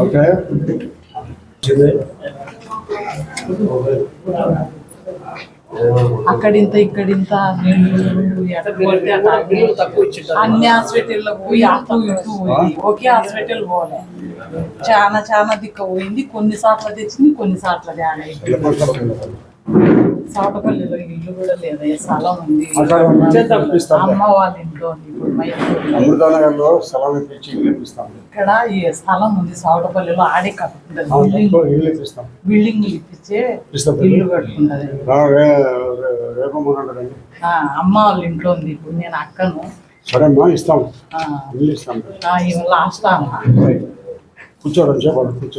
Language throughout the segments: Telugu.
ఓకే. అక్కడింత ఇక్కడింత అన్ని హాస్పిటల్లో పోయి అటు ఇటు పోయి. ఒకే హాస్పిటల్ పోలే. చాలా చాలా దిక్కు పోయింది. కొన్ని సార్లు తెచ్చింది కొన్ని సార్లు తేడా సాటపల్లిలో ఇల్లు కూడా లేదా స్థలం ఉంది. అమ్మ వాళ్ళ ఇంట్లో. అమృతానగర్లో స్థలం ఇప్పించి ఇల్లు ఇప్పిస్తాం. ఇక్కడ ఈ స్థలం ఉంది సాటపల్లిలో ఆడే కట్టుకుంటది ఆ, బిల్డింగ్. ఇప్పించే. ఇల్లు అమ్మ వాళ్ళ ఇంట్లో ఉంది. ఇప్పుడు నేను అక్కను. సరేమ్మా ఇస్తాం. ఇల్లు లాస్ట్ అమ్మ. కూర్చోడం చెప్పండి కూర్చో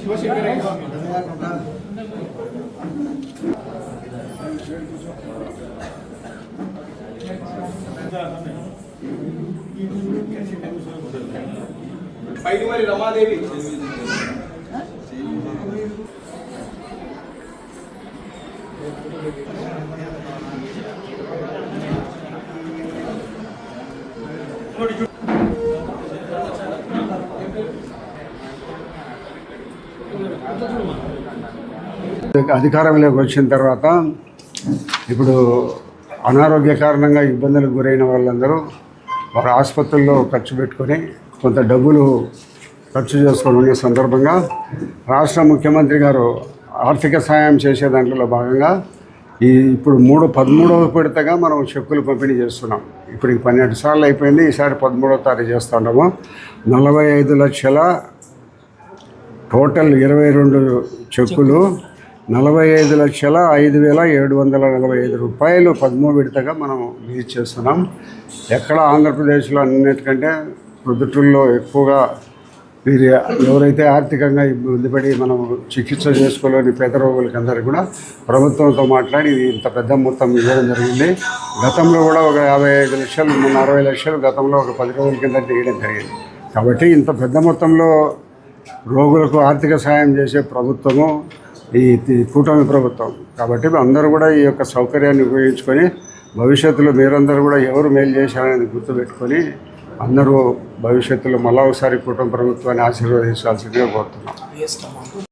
शिवशेखर पैडीवाली रमादेवी అధికారంలోకి వచ్చిన తర్వాత ఇప్పుడు అనారోగ్య కారణంగా ఇబ్బందులకు గురైన వాళ్ళందరూ వారి ఆసుపత్రుల్లో ఖర్చు పెట్టుకొని కొంత డబ్బులు ఖర్చు చేసుకొని ఉండే సందర్భంగా రాష్ట్ర ముఖ్యమంత్రి గారు ఆర్థిక సాయం చేసే దాంట్లో భాగంగా ఈ ఇప్పుడు మూడు పదమూడవ విడతగా మనం చెక్కులు పంపిణీ చేస్తున్నాం. ఇప్పుడు ఈ పన్నెండు సార్లు అయిపోయింది ఈసారి పదమూడవ తారీఖు చేస్తున్నాము నలభై ఐదు లక్షల టోటల్ ఇరవై రెండు చెక్కులు నలభై ఐదు లక్షల ఐదు వేల ఏడు వందల నలభై ఐదు రూపాయలు పదమూడు విడతగా మనం రిలీజ్ చేస్తున్నాం. ఎక్కడ ఆంధ్రప్రదేశ్లో అన్నిటికంటే ప్రొద్దుటూరులో ఎక్కువగా వీరి ఎవరైతే ఆర్థికంగా ఇబ్బంది పడి మనం చికిత్స చేసుకోలేని పేద రోగులకి అందరికీ కూడా ప్రభుత్వంతో మాట్లాడి ఇంత పెద్ద మొత్తం ఇవ్వడం జరిగింది. గతంలో కూడా ఒక యాభై ఐదు లక్షలు మొన్న అరవై లక్షలు గతంలో ఒక పది రోజుల కింద తీయడం జరిగింది. కాబట్టి ఇంత పెద్ద మొత్తంలో రోగులకు ఆర్థిక సాయం చేసే ప్రభుత్వము ఈ కూటమి ప్రభుత్వం. కాబట్టి అందరూ కూడా ఈ యొక్క సౌకర్యాన్ని ఉపయోగించుకొని భవిష్యత్తులో మీరందరూ కూడా ఎవరు మేలు చేశారనేది గుర్తుపెట్టుకొని అందరూ భవిష్యత్తులో మళ్ళా ఒకసారి కూటమి ప్రభుత్వాన్ని ఆశీర్వదించాల్సిందిగా కోరుతున్నాం.